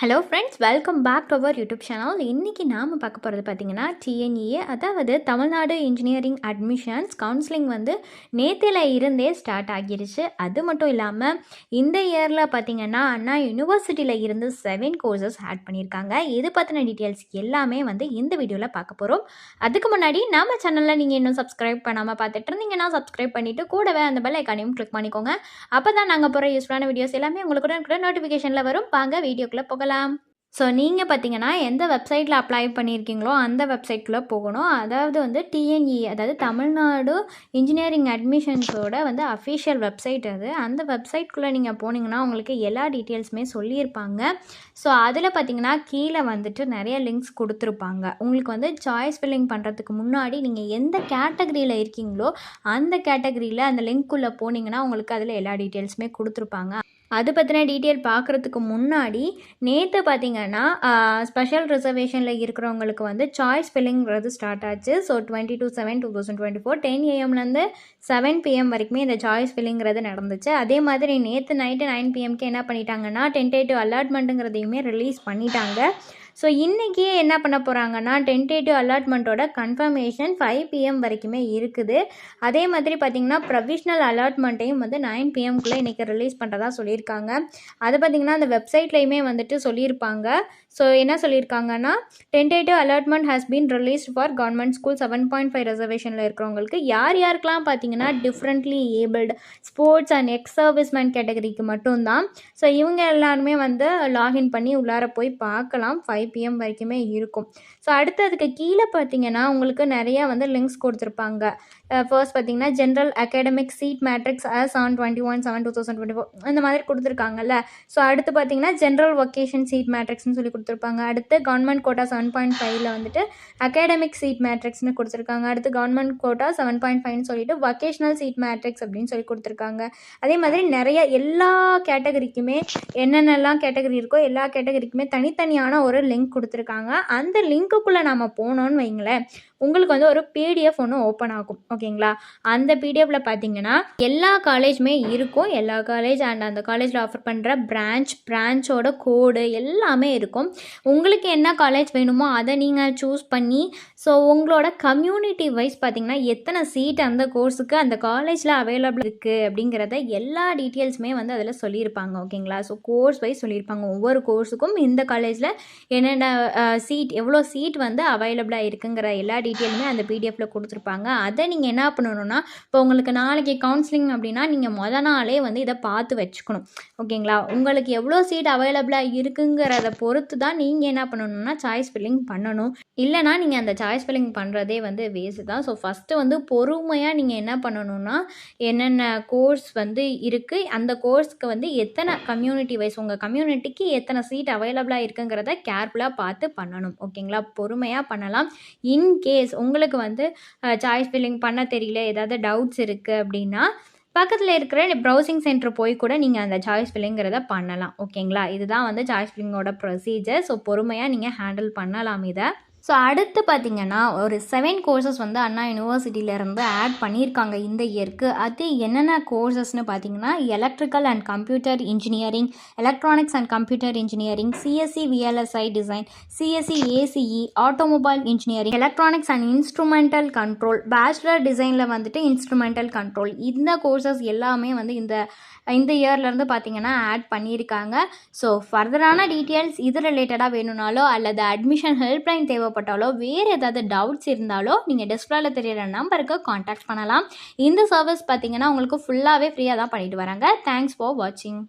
Hello friends welcome back to our YouTube channel இன்றைக்கி நாம் பார்க்க போகிறது பார்த்திங்கன்னா டிஎன்இஏ அதாவது தமிழ்நாடு இன்ஜினியரிங் அட்மிஷன்ஸ் கவுன்சிலிங் வந்து நேத்தில் இருந்தே ஸ்டார்ட் ஆகிருச்சு. அது மட்டும் இல்லாமல் இந்த இயரில் பார்த்திங்கன்னா அண்ணா யூனிவர்சிட்டியில் இருந்து செவன் கோர்சஸ் ஆட் பண்ணியிருக்காங்க. இது பற்றின டீட்டெயில்ஸ் எல்லாமே வந்து இந்த வீடியோவில் பார்க்க போகிறோம் அதுக்கு முன்னாடி நம்ம சேனலில் நீங்கள் இன்னும் சப்ஸ்கிரைப் பண்ணாமல் பார்த்துட்டு இருந்தீங்கன்னா சப்ஸ்கிரைப் பண்ணிவிட்டு கூடவே அந்த பெல் ஐக்கானையும் கிளிக் பண்ணிக்கோங்க. அப்போ தான் நாங்கள் போகிற யூஸ்ஃபுல்லான வீடியோஸ் எல்லாமே உங்களுக்கு கூட நோட்டிஃபிகேஷனில் வரும். வாங்க வீடியோக்குள்ளே போகலாம். ஸோ நீங்கள் பார்த்தீங்கன்னா எந்த வெப்சைட்டில் அப்ளை பண்ணியிருக்கீங்களோ அந்த வெப்சைட்குள்ளே போகணும். அதாவது வந்து டிஎன்இ அதாவது தமிழ்நாடு இன்ஜினியரிங் அட்மிஷன்ஸோட வந்து அஃபிஷியல் வெப்சைட் அது. அந்த வெப்சைட்குள்ளே நீங்கள் போனீங்கன்னா உங்களுக்கு எல்லா டீட்டெயில்ஸுமே சொல்லியிருப்பாங்க. ஸோ அதில் பார்த்தீங்கன்னா கீழே வந்துட்டு நிறைய லிங்க்ஸ் கொடுத்துருப்பாங்க. உங்களுக்கு வந்து சாய்ஸ் ஃபில்லிங் பண்ணுறதுக்கு முன்னாடி நீங்கள் எந்த கேட்டகரியில் இருக்கீங்களோ அந்த கேட்டகரியில் அந்த லிங்க்குள்ளே போனீங்கன்னா உங்களுக்கு அதில் எல்லா டீட்டெயில்ஸுமே கொடுத்துருப்பாங்க. அது பற்றின டீட்டெயில் பார்க்குறதுக்கு முன்னாடி நேற்று பார்த்தீங்கன்னா ஸ்பெஷல் ரிசர்வேஷனில் இருக்கிறவங்களுக்கு வந்து சாய்ஸ் ஃபில்லிங்கிறது ஸ்டார்ட் ஆச்சு. So twenty two seven two thousand twenty four ten ஏஎம்லேருந்து seven PM வரைக்குமே இந்த சாய்ஸ் ஃபில்லிங்கிறது நடந்துச்சு. அதே மாதிரி நேற்று நைட்டு நைன் பிஎம்க்கு என்ன பண்ணிட்டாங்கன்னா டென்டேட்டிவ் அலாட்மெண்ட்டுங்கிறதையுமே ரிலீஸ் பண்ணிட்டாங்க. ஸோ இன்றைக்கி என்ன பண்ண போகிறாங்கன்னா டென்டேட்டிவ் அலாட்மெண்ட்டோட கன்ஃபர்மேஷன் ஃபைவ் பிஎம் வரைக்குமே இருக்குது. அதே மாதிரி பார்த்திங்கன்னா ப்ரொவிஷ்னல் அலாட்மெண்ட்டையும் வந்து நைன் பிஎம்குள்ளே இன்றைக்கி ரிலீஸ் பண்ணுறதா சொல்லியிருக்காங்க. அது பார்த்திங்கன்னா அந்த வெப்சைட்லேயுமே வந்துட்டு சொல்லியிருப்பாங்க. ஸோ என்ன சொல்லியிருக்காங்கன்னா tentative allotment has been release for government school seven point five ரிசர்வேஷனில் இருக்கிறவங்களுக்கு யார் யாருக்கெல்லாம் பார்த்தீங்கன்னா differently abled sports and ex serviceman கேட்டகரிக்கு மட்டும்தான். ஸோ இவங்க எல்லாருமே வந்து லாகின் பண்ணி உள்ளார போய் பார்க்கலாம். ஃபைவ் பிஎம் வரைக்குமே இருக்கும். ஸோ அடுத்ததுக்கு கீழே பார்த்தீங்கன்னா உங்களுக்கு நிறையா வந்து லிங்க்ஸ் கொடுத்துருப்பாங்க. ஃபர்ஸ்ட் பார்த்தீங்கன்னா general academic seat matrix as on twenty one seven two thousand twenty four இந்த மாதிரி கொடுத்துருக்காங்கல்ல. ஸோ அடுத்து பார்த்தீங்கன்னா ஜென்ரல் ஒகேஷன் சீட் மேட்ரிக்ஸ்னு சொல்லி கொடுத்துருப்பாங்க. அடுத்து கவர்மெண்ட் கோட்டா செவன் பாயிண்ட் ஃபைவ்ல வந்துட்டு அகாடமிக் சீட் மேட்ரிக்ஸ்னு கொடுத்துருக்காங்க. அடுத்து கவர்மெண்ட் கோட்டா செவன் பாயிண்ட் ஃபைவ்னு சொல்லிட்டு வொக்கேஷனல் சீட் மேட்ரிக்ஸ் அப்படின்னு சொல்லி கொடுத்துருக்காங்க. அதே மாதிரி நிறைய எல்லா கேட்டகரிக்குமே என்னென்னலாம் கேட்டகரி இருக்கோ எல்லா கேட்டகரிக்குமே தனித்தனியான ஒரு லிங்க் லிங்க் கொடுத்துருக்காங்க. அந்த லிங்க்குக்குள்ளே நம்ம போனோன்னு வைங்களேன். உங்களுக்கு வந்து ஒரு பிடிஎஃப் ஒன்று ஓப்பன் ஆகும் ஓகேங்களா அந்த பிடிஎஃப்பில் பார்த்தீங்கன்னா எல்லா காலேஜுமே இருக்கும். எல்லா காலேஜ் அண்ட் அந்த காலேஜில் ஆஃபர் பண்ணுற பிரான்ச் பிரான்ச்சோட கோடு எல்லாமே இருக்கும். உங்களுக்கு என்ன காலேஜ் வேணுமோ அதை நீங்கள் சூஸ் பண்ணி ஸோ உங்களோட கம்யூனிட்டி வைஸ் பார்த்தீங்கன்னா எத்தனை சீட் அந்த கோர்ஸுக்கு அந்த காலேஜில் அவைலபிள் இருக்குது அப்படிங்கிறத எல்லா டீட்டெயில்ஸுமே வந்து அதில் சொல்லியிருப்பாங்க ஓகேங்களா ஸோ கோர்ஸ் வைஸ் சொல்லியிருப்பாங்க. ஒவ்வொரு கோர்ஸுக்கும் இந்த காலேஜில் என்னென்ன சீட் எவ்வளோ சீட் வந்து அவைலபிளாக இருக்குங்கிற எல்லா டீட்டெயிலுமே அந்த பிடிஎஃப்பில் கொடுத்துருப்பாங்க. அதை நீங்கள் என்ன பண்ணணும்னா இப்போ உங்களுக்கு நாளைக்கு கவுன்சிலிங் அப்படின்னா நீங்கள் மொதல் நாளே வந்து இதை பார்த்து வச்சுக்கணும். ஓகேங்களா? உங்களுக்கு எவ்வளோ சீட் அவைலபிளாக இருக்குங்கிறத பொறுத்து தான் நீங்கள் என்ன பண்ணணும்னா சாய்ஸ் ஃபில்லிங் பண்ணணும். இல்லைனா நீங்கள் அந்த சாய்ஸ் ஃபில்லிங் பண்ணுறதே வந்து வேஸ்ட் தான். ஸோ ஃபஸ்ட்டு வந்து பொறுமையாக நீங்கள் என்ன பண்ணணும்னா என்னென்ன கோர்ஸ் வந்து இருக்குது அந்த கோர்ஸ்க்கு வந்து எத்தனை கம்யூனிட்டி வைஸ் உங்கள் கம்யூனிட்டிக்கு எத்தனை சீட் அவைலபிளாக இருக்குங்கிறத கேர்ஃபுல்லாக பார்த்து பண்ணணும். ஓகேங்களா? பொறுமையாக பண்ணலாம். இன்கே இன்கேஸ் உங்களுக்கு வந்து சாய்ஸ் ஃபில்லிங் பண்ண தெரியல ஏதாவது டவுட்ஸ் இருக்குது அப்படின்னா பக்கத்தில் இருக்கிற ப்ரௌசிங் சென்டர் போய் கூட நீங்கள் அந்த சாய்ஸ் ஃபில்லிங்கிறத பண்ணலாம். ஓகேங்களா இதுதான் வந்து சாய்ஸ் ஃபில்லிங்கோட ப்ரொசீஜர் ஸோ பொறுமையாக நீங்கள் ஹேண்டில் பண்ணலாம் இதை. ஸோ அடுத்து பார்த்திங்கன்னா ஒரு செவன் கோர்சஸ் வந்து அண்ணா யூனிவர்சிட்டியிலேருந்து ஆட் பண்ணியிருக்காங்க இந்த இயருக்கு அது என்னென்ன கோர்சஸ்னு பார்த்தீங்கன்னா electrical and computer engineering electronics and computer engineering CSC VLSI design CSC ACE automobile engineering electronics and instrumental control bachelor டிசைனில் வந்துட்டு இன்ஸ்ட்ருமெண்டல் கண்ட்ரோல் இந்த கோர்சஸ் எல்லாமே வந்து இந்த இந்த இயர்லேருந்து பார்த்தீங்கன்னா ஆட் பண்ணியிருக்காங்க. ஸோ ஃபர்தரான டீட்டெயில்ஸ் இது ரிலேட்டடாக வேணும்னாலோ அல்லது அட்மிஷன் ஹெல்ப்லைன் தேவைப்படும் தேவைப்பட்டாலோ வேறு ஏதாவது டவுட்ஸ் இருந்தாலோ நீங்கள் டிஸ்பிளேல தெரியிற நம்பருக்கு காண்டாக்ட் பண்ணலாம். இந்த சர்வீஸ் பார்த்தீங்கன்னா உங்களுக்கு ஃபுல்லாகவே ஃப்ரீயாக தான் பண்ணிட்டு வராங்க. தேங்க்ஸ் ஃபார் வாட்சிங்